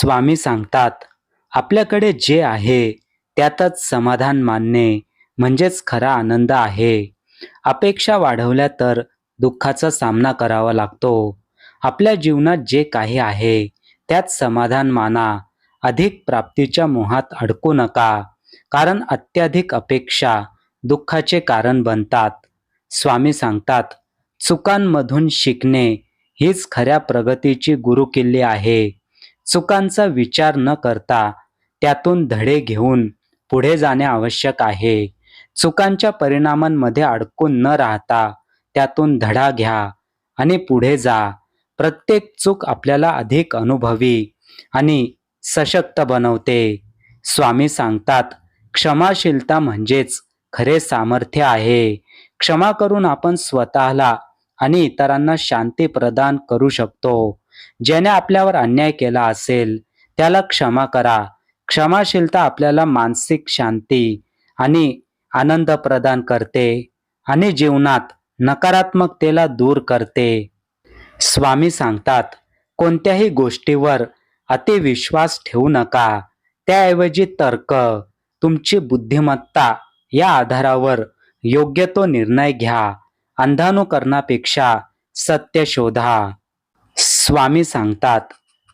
स्वामी सांगतात आपल्याकडे जे आहे त्यातच समाधान मानणे म्हणजेच खरा आनंद आहे. अपेक्षा वाढवल्या तर दुःखाचा सामना करावा लागतो. आपल्या जीवनात जे काही आहे त्यात समाधान माना. अधिक प्राप्तीच्या मोहात अडकू नका कारण अत्याधिक अपेक्षा दुःखाचे कारण बनतात. स्वामी सांगतात चुकांमधून शिकणे हीच खऱ्या प्रगतीची गुरुकिल्ली आहे. चुकांचा विचार न करता त्यातून धडे घेऊन पुढे जाणे आवश्यक आहे. चुकांच्या परिणामांमध्ये अडकून न राहता त्यातून धडा घ्या आणि पुढे जा. प्रत्येक चूक आपल्याला अधिक अनुभवी आणि सशक्त बनवते. स्वामी सांगतात क्षमाशीलता म्हणजेच खरे सामर्थ्य आहे. क्षमा करून आपण स्वतःला आणि इतरांना शांती प्रदान करू शकतो. ज्याने आपल्यावर अन्याय केला असेल त्याला क्षमा करा. क्षमाशीलता आपल्याला मानसिक शांती आणि आनंद प्रदान करते आणि जीवनात नकारात्मकतेला दूर करते. स्वामी सांगतात कोणत्याही गोष्टीवर अतिविश्वास ठेवू नका. त्याऐवजी तर्क तुमची बुद्धिमत्ता या आधारावर योग्य तो निर्णय घ्या. अंधानुकरणापेक्षा सत्य शोधा. स्वामी सांगतात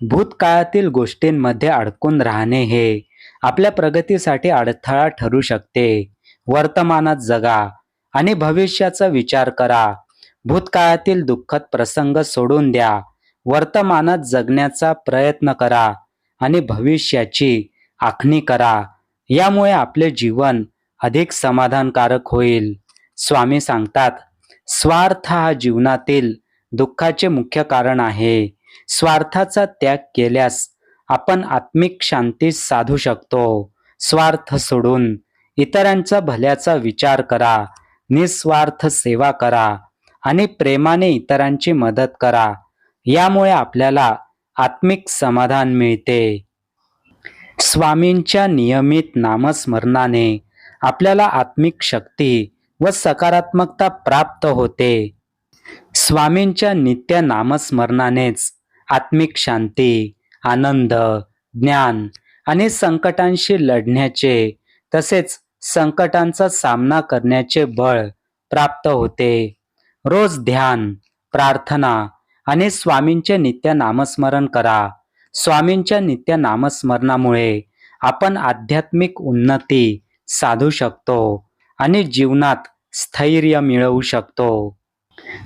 भूतकाळातील गोष्टींमध्ये अडकून राहणे हे आपल्या प्रगतीसाठी अडथळा ठरू शकते. वर्तमानात जगा आणि भविष्याचा विचार करा. भूतकाळातील दुःखद प्रसंग सोडून द्या. वर्तमानात जगण्याचा प्रयत्न करा आणि भविष्याची आखणी करा. यामुळे आपले जीवन अधिक समाधानकारक होईल. स्वामी सांगतात स्वार्थ हा जीवनातील दुःखाचे मुख्य कारण आहे. स्वार्थाचा त्याग केल्यास आपण आत्मिक शांती साधू शकतो. स्वार्थ सोडून इतरांचा भल्याचा विचार करा. निस्वार्थ सेवा करा आणि प्रेमाने इतरांची मदत करा. यामुळे आपल्याला आत्मिक समाधान मिळते. स्वामींच्या नियमित नामस्मरणाने आपल्याला आत्मिक शक्ती व सकारात्मकता प्राप्त होते. स्वामींच्या नित्य नामस्मरणानेच आत्मिक शांती आनंद ज्ञान आणि संकटांशी लढण्याचे तसेच संकटांचा सामना करण्याचे बळ प्राप्त होते. रोज ध्यान प्रार्थना आणि स्वामींचे नित्य नामस्मरण करा. स्वामींच्या नित्य नामस्मरणामुळे आपण आध्यात्मिक उन्नती साधू शकतो आणि जीवनात स्थैर्य मिळवू शकतो.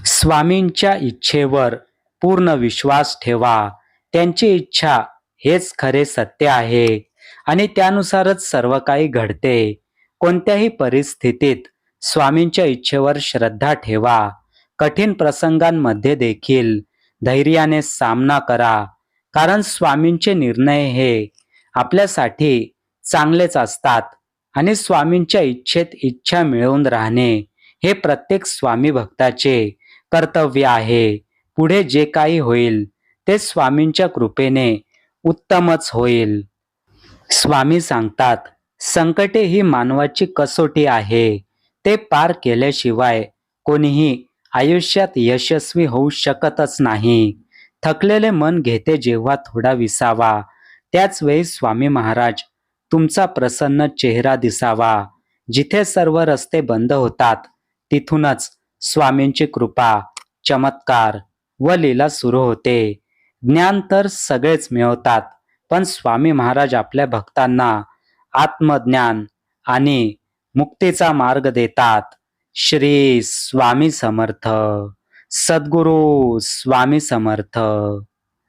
स्वामींच्या इच्छेवर पूर्ण विश्वास ठेवा. त्यांची इच्छा हेच खरे सत्य आहे आणि त्यानुसारच सर्व काही घडते. कोणत्याही परिस्थितीत स्वामींच्या इच्छेवर श्रद्धा ठेवा. कठीण प्रसंगांमध्ये देखील धैर्याने सामना करा. कारण स्वामींचे निर्णय हे आपल्यासाठी चांगलेच असतात आणि स्वामींच्या इच्छेत इच्छा मिळवून राहणे हे प्रत्येक स्वामी भक्ताचे कर्तव्य आहे. पुढे जे काही होईल ते स्वामींच्या कृपेने उत्तमच होईल. स्वामी सांगतात संकटे ही मानवाची कसोटी आहे. ते पार केल्याशिवाय कोणीही आयुष्यात यशस्वी होऊ शकतच नाही. थकलेले मन घेते जेव्हा थोडा विसावा. त्याच वेळी स्वामी महाराज तुमचा प्रसन्न चेहरा दिसावा. जिथे सर्व रस्ते बंद होतात तिथूनच स्वामींची कृपा चमत्कार व लीला सुरू होते. ज्ञान तर सगळेच मिळवतात पण स्वामी महाराज आपल्या भक्तांना आत्मज्ञान आणि मुक्तीचा मार्ग देतात. श्री स्वामी समर्थ. सद्गुरू स्वामी समर्थ.